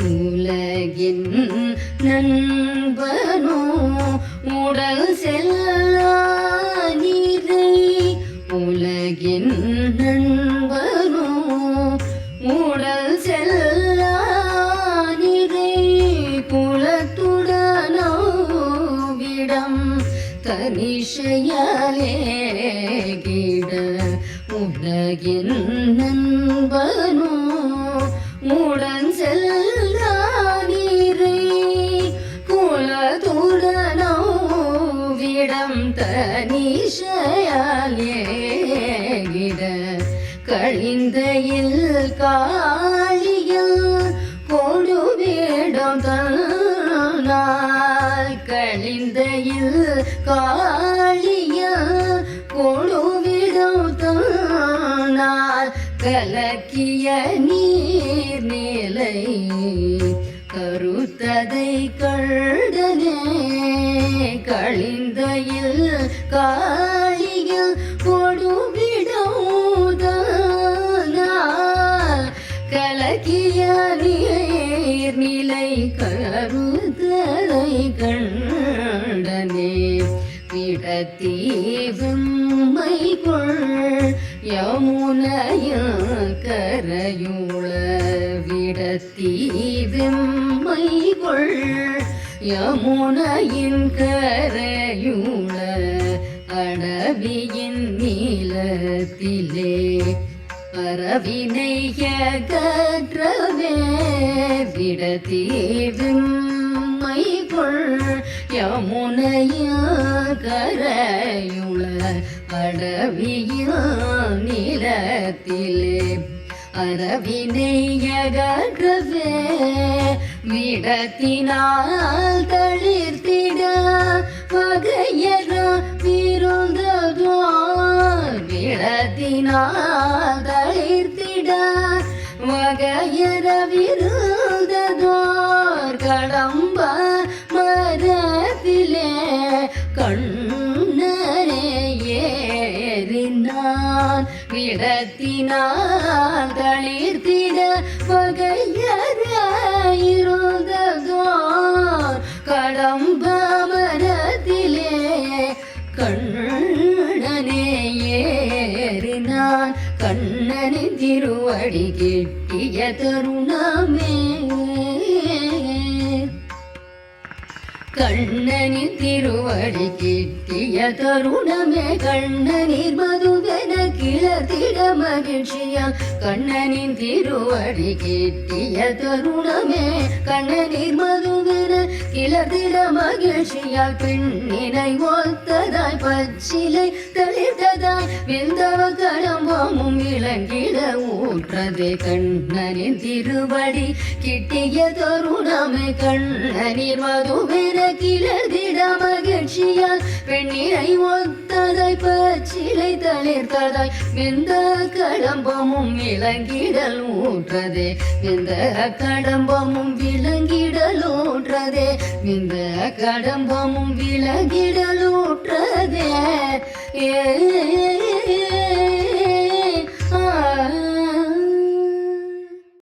உலகின் நண்பனோ உடல் செல்லா நீரை. உலகின் நண்பனோ உடல் செல்லா நீரை. குலத்துடனோ விடம் தனிஷையாலே கிட. உலகின் நண்பனோ உடன் விடம் தனிஷையாலே கழிந்தையில் காளியில் கொடுவிடம் தன்னால் கழிந்தையில் காளியில் கொடுவிடம் தன்னால் கலக்கிய நீர் நிலை கருத்ததை கண்டனே. கழிந்தையில் காலியில் கொடுவிடவுதனால் கலக்கிய நீர் நிலை கருத்ததை கண்டனே. விடத்தீவும்மை கொள் யமுனையில் கரையுள. விடத்தீவும்மை கொள் யமுனையின் கரையுள அடவியின் நீளத்திலே பரவினைய கற்றவே விடத்தீவும்மை கொள் யமுனைய கரையுள அடவிய நிலத்திலே அரவினையகற்றவே விடத்தினால் தளிர்த்திட வகையற விருந்ததுவார் விடத்தினால் தளிர்த்திட வகையற விருந்ததுவார். கடம்ப மரத்திலே கண்ணரே ஏறினான். விடத்தினால் தளிர்த்திட வகையற கடம்பாமரத்திலே கண்ணனே ஏறினான். கண்ணனின் திருவடி கெட்டிய தருணமே. கண்ணனின் திருவடி கிட்டிய தருணமே. கண்ணனின் மதுவென கிளத்திட மகிழ்ச்சியால் கண்ணனின் திருவடி கிட்டிய தருணமே. கண்ணனின் மது இளதிட மகிழ்ச்சியால் பெண்ணினை ஒத்ததாய் பச்சிலை தெளித்ததாய் விந்தவ கடம்பமும் இளங்கிட ஊற்றதே கண்ணனின் திருவடி. கிட்டிய தருணமே கண்ணனின் மதுவென கிளதிட மகிழ்ச்சியால் பெண்ணினை ஒத்ததாய் பச்சிலை தளிர்த்ததாய் வெந்த கடம்பமும் விளங்கிடல் ஊன்றதே. வெந்த கடம்பமும் விளங்கிடல் ஊன்றதே. வெந்த கடம்பமும் விளங்கிடல் ஊற்றதே